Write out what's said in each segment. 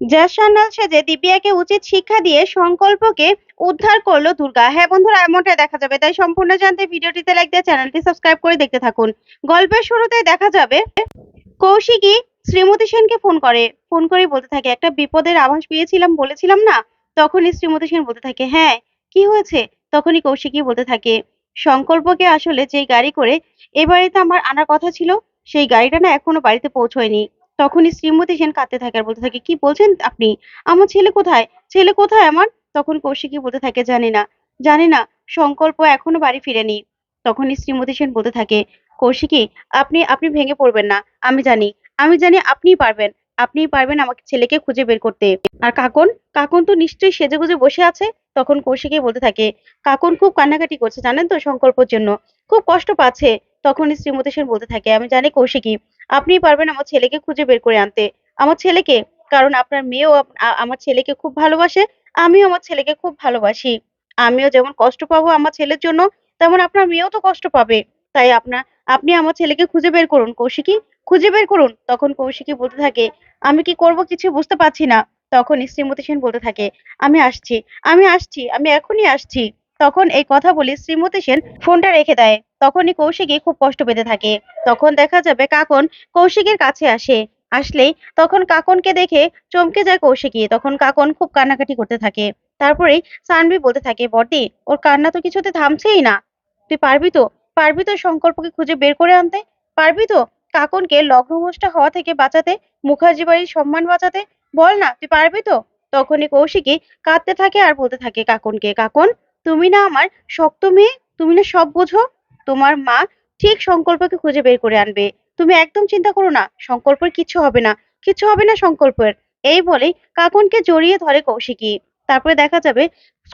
জ্যাস সান্যাল সেজে দিব্যাকে উচিত শিক্ষা দিয়ে সংকল্পকে উদ্ধার করল দুর্গা। হ্যাঁ বন্ধুরা, এমনটাই দেখা যাবে। তাই সম্পূর্ণ জানতে ভিডিওটিতে লাইক দিয়ে চ্যানেলটি সাবস্ক্রাইব করে দেখতে থাকুন। গল্পের শুরুতে দেখা যাবে কৌশিকী শ্রীমতী সেনকে ফোন করে। ফোন করেই বলতে থাকে, একটা বিপদের আভাস পেয়েছিলাম, বলেছিলাম না? তখনই শ্রীমতী সেন বলতে থাকে হ্যাঁ কি হয়েছে? তখনই কৌশিকী বলতে থাকে, সংকল্পকে আসলে যে গাড়ি করে এ বাড়িতে আমার আনার কথা ছিল, সেই গাড়িটা না এখনও বাড়িতে পৌঁছয়নি। তখনই শ্রীমতী সেন কাঁদতে থাকে আর বলতে থাকে, কি বলছেন আপনি? আমার ছেলে কোথায়? ছেলে কোথায় আমার? তখন কৌশিকী বলতে থাকে জানি না জানি না, সংকল্প এখনও বাড়ি ফিরেনি। তখনই শ্রীমতী সেন বলতে থাকে, কৌশিকী, আপনি আপনি ভেঙে পড়বেন না, আমি জানি আমি জানি আপনিই পারবেন আপনিই পারবেন আমাকে ছেলেকে খুঁজে বের করতে। আর কাকন কাকন তো নিশ্চয়ই সেজে গুজে বসে আছে? তখন কৌশিকী বলতে থাকে, কাকন খুব কান্নাকাটি করছে জানেন তো সংকল্পের জন্য, খুব কষ্ট পাচ্ছে। তখনই শ্রীমতী সেন বলতে থাকে, আমি জানি কৌশিকী আপনিই পারবেন আমার ছেলেকে খুঁজে বের করে আনতে। আমার ছেলেকে, কারণ আপনার মেয়েও আমার ছেলেকে খুব ভালোবাসে, আমিও আমার ছেলেকে খুব ভালোবাসি। আমিও যেমন কষ্ট পাবো আমার ছেলের জন্য, তেমন আপনার মেয়েও তো কষ্ট পাবে। তাই আপনার আপনি আমার ছেলেকে খুঁজে বের করুন, কৌশিকী। খুঁজে বের করুন, তখন কৌশিকী বলতে থাকে, আমি কি করব কিছু বুঝতে পারছি না। তখন শ্রীমতী সেন বলতে থাকে, আমি আসছি আমি আসছি, আমি এখনই আসছি। তখন এই কথা বলে শ্রীমতী সেন ফোনটা রেখে দেয়। তখনই কৌশিকী খুব কষ্ট পেতে থাকে। তখন দেখা যাবে কাকন কৌশিকের কাছে আসে। আসলেই তখন কাকনকে দেখে চমকে যায় কৌশিকী। তখন কাকন খুব কান্নাকাটি করতে থাকে। তারপরেই সানভি বলতে থাকে, বর্দি, ওর কান্না তো কিছুতে থামছেই না। তুই পারবি তো? পারবি তো সংকল্পকে খুঁজে বের করে আনতে? পারবি তো কাকনকে লগ্নভ্রষ্ট হওয়া থেকে বাঁচাতে? মুখার্জি বাড়ির সম্মান বাঁচাতে? বল না, তুই পারবি তো? তখনই কৌশিকী কাঁদতে থাকে আর বলতে থাকে কাকনকে, কাকন তুমি না আমার শক্ত মেয়ে, তুমি না সব বোঝো। তোমার মা ঠিক সংকল্পকে খুঁজে বের করে আনবে। তুমি একদম চিন্তা করো না, সংকল্পের কিচ্ছু হবে না। কিচ্ছু হবে না সংকল্পের। এই বলে কাকনকে জড়িয়ে ধরে কৌশিকী। তারপরে দেখা যাবে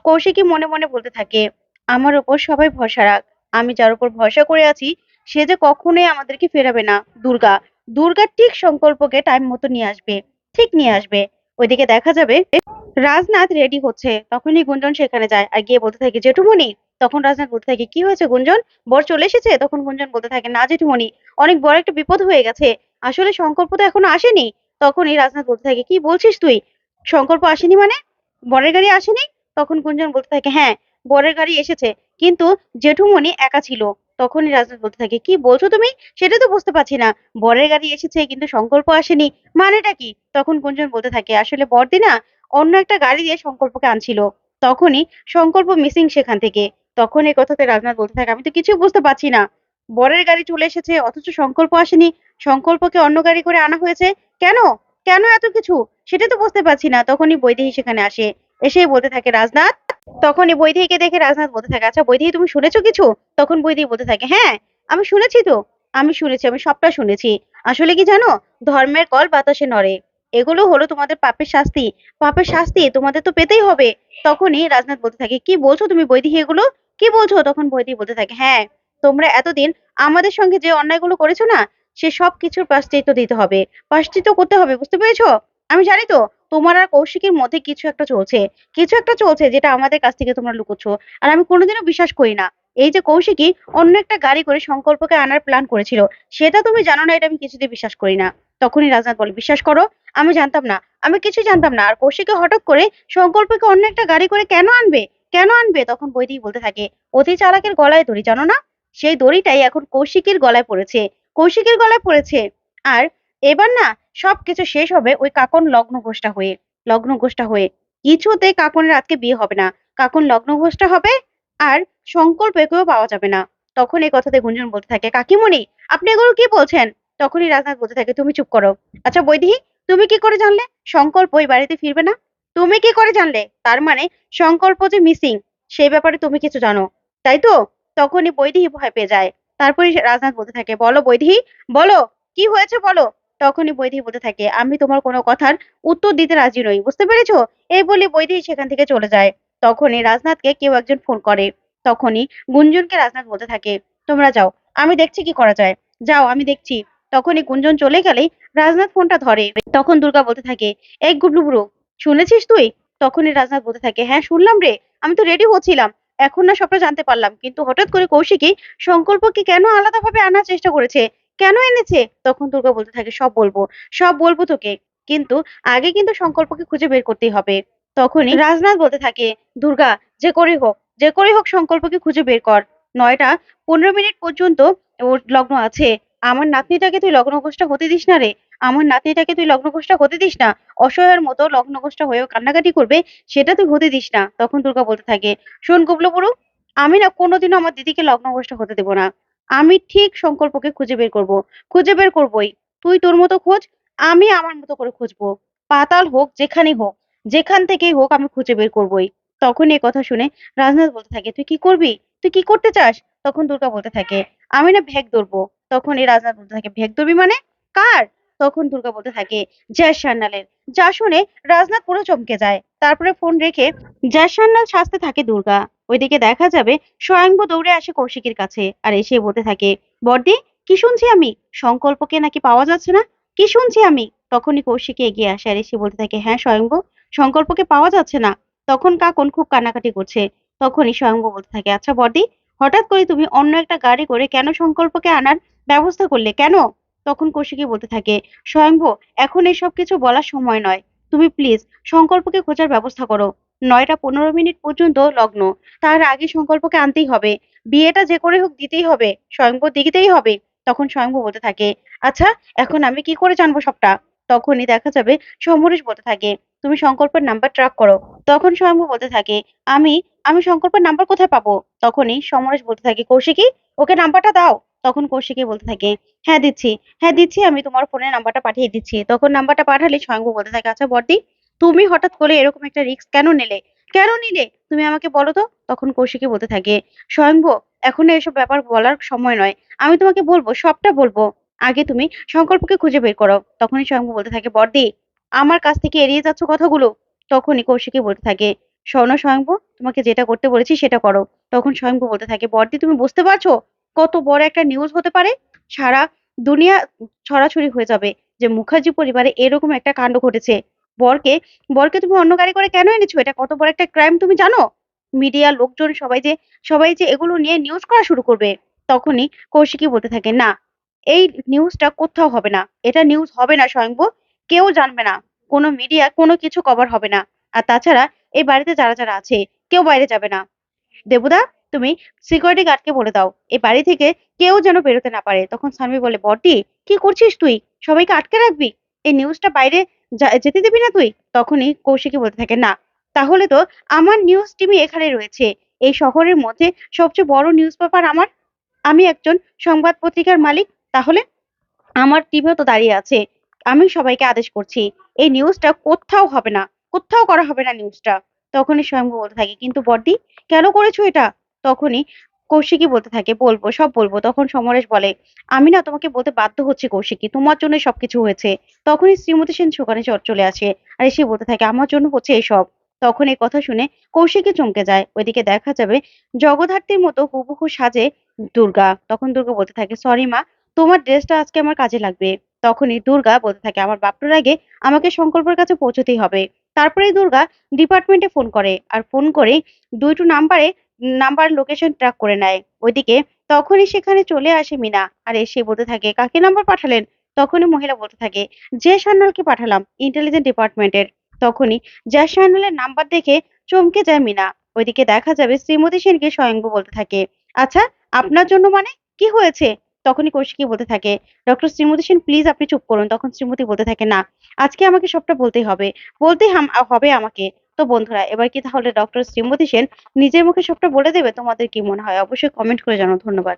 কৌশিকী মনে মনে বলতে থাকে, আমার ওপর সবাই ভরসা রাখ। আমি যার উপর ভরসা করে আছি, সে যে কখনোই আমাদেরকে ফেরাবে না। দুর্গা দুর্গা ঠিক সংকল্পকে টাইম মতো নিয়ে আসবে, ঠিক নিয়ে আসবে। ওইদিকে দেখা যাবে রাজনাথ রেডি হচ্ছে। তখনই গুঞ্জন সেখানে যায় আর গিয়ে বলতে থাকে, জেঠুমণি, তখন রাজনাথ বলতে থাকে, কি হয়েছে গুঞ্জন? বর চলে এসেছে? তখন গুঞ্জন বলতে থাকে, না জেঠুমণি, অনেক বড় একটা বিপদ হয়ে গেছে। আসলে সংকল্প তো এখনও আসেনি। তখনই রাজনাথ বলতে থাকে, কি বলছিস তুই? সংকল্প আসেনি মানে? বরের গাড়ি আসেনি? তখন গুঞ্জন বলতে থাকে হ্যাঁ বরের গাড়ি এসেছে, কিন্তু জেঠুমণি একা ছিল। তখনই রাজনাথ বলতে থাকে, কি বলছো তুমি? সেটা তো বুঝতে পারছি না। বরের গাড়ি এসেছে, কিন্তু সংকল্প আসেনি। মানেটা কি? তখন গুঞ্জন বলতে থাকে, আসলে বড়দি না অন্য একটা গাড়ি দিয়ে সংকল্পকে আনছিল। তখনই সংকল্প মিসিং সেখান থেকে। তখন এই কথাতে রাজনাথ বলতে থাকে, আমি তো কিছুই বুঝতে পারছি না। বরের গাড়ি চলে এসেছে, অথচ সংকল্প আসেনি। সংকল্পকে অন্য গাড়ি করে আনা হয়েছে? কেন? কেন এত কিছু? সেটা তো বুঝতে পারছি না। তখনই বৈদেহী সেখানে আসে। এসেই বলতে থাকে, রাজনাথ তখনই বৈদেহীকে দেখে রাজনাথ বলতে থাকে আচ্ছা বৈদেহী তুমি শুনেছো কিছু? তখন বৈদেহী বলতে থাকে হ্যাঁ আমি শুনেছি তো, আমি শুনেছি, আমি সবটা শুনেছি। আসলে কি জানো, ধর্মের কল বাতাসে নড়ে। এগুলো হলো তোমাদের পাপের শাস্তি। পাপের শাস্তি তোমাদের তো পেতেই হবে। তখনই রাজনাথ বলতে থাকে, কি বলছো তুমি বৈদেহী এগুলো? কি বলছো? তখন বৈদেহী বলতে থাকে হ্যাঁ তোমরা এতদিন আমাদের সঙ্গে যে অন্যায়গুলো করেছ না, সে সব কিছুর প্রাশ্চিত্য দিতে হবে। প্রাশ্চিত্য করতে হবে, বুঝতে পেরেছ? আমি জানি তো তোমার আর কৌশিকের মধ্যে কিছু একটা চলছে, কিছু একটা চলছে যেটা আমাদের কাছ থেকে তোমরা লুকোচ্ছ। আর আমি কোনোদিনও বিশ্বাস করি না। এই যে কৌশিকী অন্য একটা গাড়ি করে সংকল্পকে আনার প্ল্যান করেছিল, সেটা তুমি জানো না, এটা আমি কিছুতে বিশ্বাস করি না। তখনই রাজনাথ বলে, বিশ্বাস করো, আমি জানতাম না, আমি কিছুই জানতাম না। আর কৌশিকে হঠাৎ করে সংকল্পকে অন্য একটা গাড়ি করে কেন আনবে? কেন আনবে? তখন বৈদিক বলতে থাকে, অতি চালাকের গলায় দড়ি, জানো না? সেই দড়িটাই এখন কৌশিকের গলায় পড়েছে, কৌশিকের গলায় পড়েছে। আর এবার না সবকিছু শেষ হবে ওই কাকন লগ্ন ঘোষটা হয়ে লগ্ন ঘোষটা হয়ে। কিছুতে কাকনের আজকে বিয়ে হবে না। কাকন লগ্ন ঘোষটা হবে আর সংকল্পকেও পাওয়া যাবে না। তখন এই কথাতে গুঞ্জন বলতে থাকে, কাকিমণি, আপনি এগুলো কি বলছেন? তখনই রাজনাথ বলতে থাকে, তুমি চুপ করো। আচ্ছা বৈদিহি, তুমি কি করে জানলে? সংকল্প ওই বাড়িতে ফিরবে না? তুমি কি করে জানলে? তার মানে সংকল্প যে মিসিং, সেই ব্যাপারে তুমি কিছু জানো, তাই তো? তখনই বৈদিহি ভয় পেয়ে যায়। তারপরে রাজনাথ বলতে থাকে, বলো বৈদিহি, বলো, কি হয়েছে বলো? তখনই বৈদিহি বলতে থাকে, আমি তোমার কোনো কথার উত্তর দিতে রাজি নই। বুঝতে পেরেছ? এই বলে বৈদেহী সেখান থেকে চলে যায়। তখনই রাজনাথকে কেউ একজন ফোন করে। তখনই গুঞ্জনকে রাজনাথ বলতে থাকে, তোমরা যাও, আমি দেখছি কি করা যায়। যাও, আমি দেখছি। তখনই গুঞ্জন চলে গেলেই রাজনাথ ফোনটা ধরে। তখন দুর্গা বলতে থাকে, এই গুবলু বুড়ো, শুনেছিস তুই? তখনই রাজনাথ বলতে থাকে হ্যাঁ শুনলাম রে, আমি তো রেডি হচ্ছিলাম। এখন না সবটা জানতে পারলাম, কিন্তু হঠাৎ করে কৌশিকী সংকল্পকে কেন আলাদাভাবে আনার চেষ্টা করেছে? কেন এনেছে? তখন দুর্গা বলতে থাকে, সব বলব সব বলব তোকে। কিন্তু আগে কিন্তু সংকল্পকে খুঁজে বের করতেই হবে। তখনই রাজনাথ বলতে থাকে, দুর্গা, যে করেই হোক, যে করেই হোক সংকল্পকে খুঁজে বের কর। নয়টা পনেরো মিনিট পর্যন্ত ওর লগ্ন আছে। আমার নাতনিটাকে তুই লগ্ন লগ্নঘোষটা হতে দিস না রে। আমার নাতনিটাকে তুই লগ্ন লগ্নঘোষটা হতে দিস না। অসহায়ের মতো লগ্ন লগ্নঘোষটা হয়েও কান্নাকাটি করবে, সেটা তুই হতে দিস না। তখন দুর্গা বলতে থাকে, শোন গুবলু বুড়ো আমি না কোনোদিনও আমার দিদিকে লগ্ন লগ্নঘোষটা হতে দেবো না। আমি ঠিক সংকল্পকে খুঁজে বের করব, খুঁজে বের করবই। তুই তোর মতো খোঁজ, আমি আমার মতো করে খুঁজবো। পাতাল হোক যেখানেই হোক, যেখান থেকেই হোক আমি খুঁজে বের করবই। তখন এই কথা শুনে রাজনাথ বলতে থাকে, তুই কি করবি? তুই কি করতে চাস? তখন দুর্গা বলতে থাকে, আমি না ভেগ ধরবো। তখন এই রাজনাথ বলতে থাকে, ভেগ ধরবি মানে? কার? তখন দুর্গা বলতে থাকে জয় সান্যালের। যা শুনে রাজনাথ পুরো চমকে যায়। তারপরে ফোন রেখে জয় সান্যাল সাজতে থাকে দুর্গা। ওইদিকে দেখা যাবে স্বয়ংভু দৌড়ে আসে কৌশিকের কাছে আর এসে বলতে থাকে বর্দি কি শুনছি আমি? সংকল্পকে নাকি পাওয়া যাচ্ছে না? কি শুনছি আমি? তখনই কৌশিকে এগিয়ে আসে আর এসে বলতে থাকে হ্যাঁ স্বয়ংভু, সংকল্পকে পাওয়া যাচ্ছে না। তখন কাকন খুব কান্নাকাটি করছে? তখনই স্বয়ংভু বলতে থাকে আচ্ছা বর্দি হঠাৎ করে তুমি অন্য একটা গাড়ি করে কেন সংকল্পকে আনার ব্যবস্থা করলে? কেন? তখন কৌশিকী বলতে থাকে, স্বয়ংভু, এখন এসব কিছু বলার সময় নয়। তুমি প্লিজ সংকল্পকে খোঁজার ব্যবস্থা করো। নয়টা পনেরো মিনিট পর্যন্ত লগ্ন। তার আগে সংকল্পকে আনতেই হবে। বিয়েটা যে করে হোক দিতেই হবে। স্বয়ংভু দিতেই হবে। তখন স্বয়ংভু বলতে থাকে আচ্ছা এখন আমি কি করে জানব সবটা? তখনই দেখা যাবে সমরেশ বলতে থাকে, তুমি সংকল্পের নাম্বার ট্র্যাক করো। তখন স্বয়ংভু বলতে থাকে, আমি আমি সংকল্পের নাম্বার কোথায় পাবো? তখনই সমরেশ বলতে থাকে, কৌশিকী, ওকে নাম্বারটা দাও। তখন কৌশিকী বলতে থাকে হ্যাঁ দিচ্ছি। হ্যাঁ দিচ্ছি, আমি তোমার ফোনে নাম্বারটা পাঠিয়ে দিচ্ছি। তখন নাম্বারটা পাঠালে স্বয়ংভু বলতে থাকে আচ্ছা বর্দি তুমি হঠাৎ করে এরকম একটা রিস্ক কেন নিলে? কেন নিলে? তুমি আমাকে বলো তো। তখন কৌশিকী বলতে থাকে স্বয়ংভু এখন এসব ব্যাপার বলার সময় নয়। আমি তোমাকে বলব, সবটা বলব। আগে তুমি সংকল্পকে খুঁজে বের করো। তখনই স্বয়ংভু বলতে থাকে, বর্দি, আমার কাছ থেকে এড়িয়ে যাচ্ছ কথাগুলো? তখনই কৌশিকী বলতে থাকে স্বর্ণ স্বয়ংভু তোমাকে যেটা করতে বলেছি সেটা করো। তখন স্বয়ংভু বলতে থাকে, বর্দি, তুমি বুঝতে পারছ? কত বড় একটা নিউজ হতে পারে? সারা দুনিয়া ছড়াছড়ি হয়ে যাবে যে মুখার্জি পরিবারে এরকম একটা কাণ্ড ঘটেছে। বরকে বরকে তুমি অন্য গাড়ি করে কেন এনেছো? এটা কত বড় একটা ক্রাইম তুমি জানো? মিডিয়া লোকজন সবাই যে সবাই যে এগুলো নিয়ে নিউজ করা শুরু করবে, তখনই কৌশিকী বলতে থাকে, না, এই নিউজটা কোথাও হবে না। এটা নিউজ হবে না স্বয়ংভু, কেউ জানবে না। কোনো মিডিয়া কোনো কিছু কভার হবে না। আর তাছাড়া এই বাড়িতে যারা যারা আছে, কেউ বাইরে যাবে না। দেবুদা, তুমি সিকিউরিটি গার্ডকে বলে দাও। এই বাড়ি থেকে কেউ যেন বেরোতে না পারে। তখন সানভি বলে বটি কি করছিস তুই? সবাইকে আটকে রাখবি? এই নিউজটা বাইরে যেতে দিবি না তুই? তখনই কৌশিকী বলতে থাকে, না, তাহলে তো আমার নিউজ টিমই এখানে রয়েছে। এই শহরের মধ্যে সবচেয়ে বড় নিউজ পেপার আমার। আমি একজন সংবাদ পত্রিকার মালিক, তাহলে আমার টিমও তো দাঁড়িয়ে আছে। আমি সবাইকে আদেশ করছি, এই নিউজটা কোথাও হবে না, কোথাও করা হবে না নিউজটা তখনই স্বয়ংভু বলতে থাকে, কিন্তু বর্দি কেন করেছ এটা? তখনই কৌশিকী বলতে থাকে, বলব, সব বলব। তখন সমরেশ বলে, আমি না তোমাকে বলতে বাধ্য হচ্ছি কৌশিকী তোমার জন্য সবকিছু হয়েছে। তখনই শ্রীমতী সেন সেখানে চ- চলে আসে আর এসে বলতে থাকে, আমার জন্য হচ্ছে এসব। তখন এই কথা শুনে কৌশিকী চমকে যায়। ওইদিকে দেখা যাবে জগদ্ধাত্রীর মতো হুবহু সাজে দুর্গা। তখন দুর্গা বলতে থাকে সরি মা, তোমার ড্রেসটা আজকে আমার কাজে লাগবে। তখনই দুর্গা বলতে থাকে, আমার বাপটার আগে আমাকে সংকল্পের কাছে পৌঁছতেই হবে। তারপরে দুর্গা ডিপার্টমেন্টে ফোন করে। আর ফোন করে দুইটো নাম্বারে নাম্বার লোকেশন ট্র্যাক করে নেয়। ওইদিকে, তখনই সেখানে চলে আসে মিনা। আর এসে বলতে থাকে, কাকে নাম্বার পাঠালেন? তখনই মহিলা বলতে থাকে, যে সান্যালকে পাঠালাম ইন্টেলিজেন্স ডিপার্টমেন্টের তখনই যে সান্যালের নাম্বার দেখে চমকে যায় মিনা। ওইদিকে দেখা যাবে শ্রীমতী সেনকে স্বয়ংভু বলতে থাকে আচ্ছা আপনার জন্য মানে? কি হয়েছে? তখনই কৌশিকী বলতে থাকে ডক্টর শ্রীমতী সেন প্লিজ আপনি চুপ করুন। তখন শ্রীমতী বলতে থাকে, না, আজকে আমাকে সবটা বলতেই হবে। বলতেই হবে আমাকে। তো বন্ধুরা, এবার কি তাহলে ডক্টর শ্রীমতী সেন নিজের মুখে সবটা বলে দেবে? তোমাদের কি মনে হয়? অবশ্যই কমেন্ট করে জানাও। ধন্যবাদ।